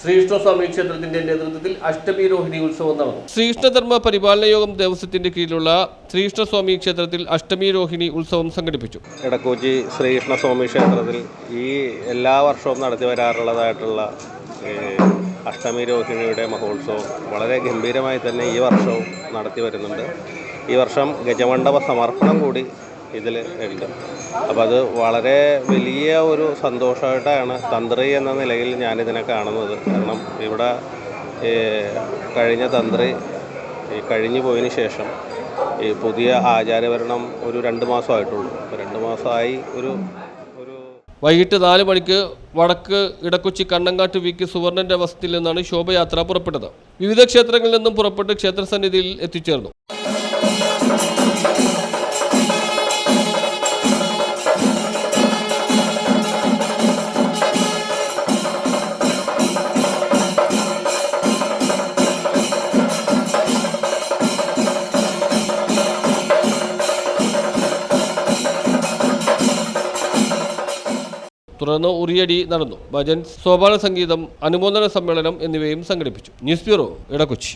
Sreekrishnaswamy ക്ഷേത്രത്തിന്റെ നേതൃത്വത്തിൽ അഷ്ടമി രോഹിണി ഉത്സവം നടന്നു. ശ്രീകൃഷ്ണധർമ്മ പരിപാലന യോഗം ദേവസ്വത്തിന്റെ കീഴിലുള്ള ശ്രീകൃഷ്ണസ്വാമി ക്ഷേത്രത്തിൽ അഷ്ടമി രോഹിണി ഉത്സവം സംഘടിപ്പിച്ചു. ഇടക്കൂച്ചി ശ്രീകൃഷ്ണസ്വാമി ക്ഷേത്രത്തിൽ ഈ എല്ലാ വർഷവും നടത്തി വരാറുള്ളതായിട്ടുള്ള അഷ്ടമി രോഹിണിയുടെ മഹോത്സവം വളരെ ഗംഭീരമായി തന്നെ ഈ വർഷവും നടത്തി വരുന്നുണ്ട്. ഈ വർഷം ഗജമണ്ഡപ സമർപ്പണം കൂടി ഇതിൽ ഉണ്ട് അപ്പോൾ അത് വളരെ വലിയ ഒരു സന്തോഷമായിട്ടാണ് തന്ത്രി എന്ന നിലയിൽ ഞാനിതിനെ കാണുന്നത്. കാരണം ഇവിടെ കഴിഞ്ഞ തന്ത്രി ഈ കഴിഞ്ഞു പോയതിന് ശേഷം ഈ പുതിയ ആചാരഭരണം ഒരു രണ്ട് മാസമായിട്ടുള്ളൂ രണ്ട് മാസമായി ഒരു ഒരു വൈകിട്ട് നാല് മണിക്ക് വടക്ക് ഇടക്കൊച്ചി കണ്ണങ്കാട്ട് വി കെ സുവർണന്റെ വസതിയിൽ നിന്നാണ് ശോഭയാത്ര പുറപ്പെട്ടത്. വിവിധ ക്ഷേത്രങ്ങളിൽ നിന്നും പുറപ്പെട്ട് ക്ഷേത്രസന്നിധിയിൽ എത്തിച്ചേർന്നു. തുടർന്ന് ഉറിയടി നടന്നു. ഭജൻ സോപാന സംഗീതം അനുമോദന സമ്മേളനം എന്നിവയും സംഘടിപ്പിച്ചു. News bureau Edakochi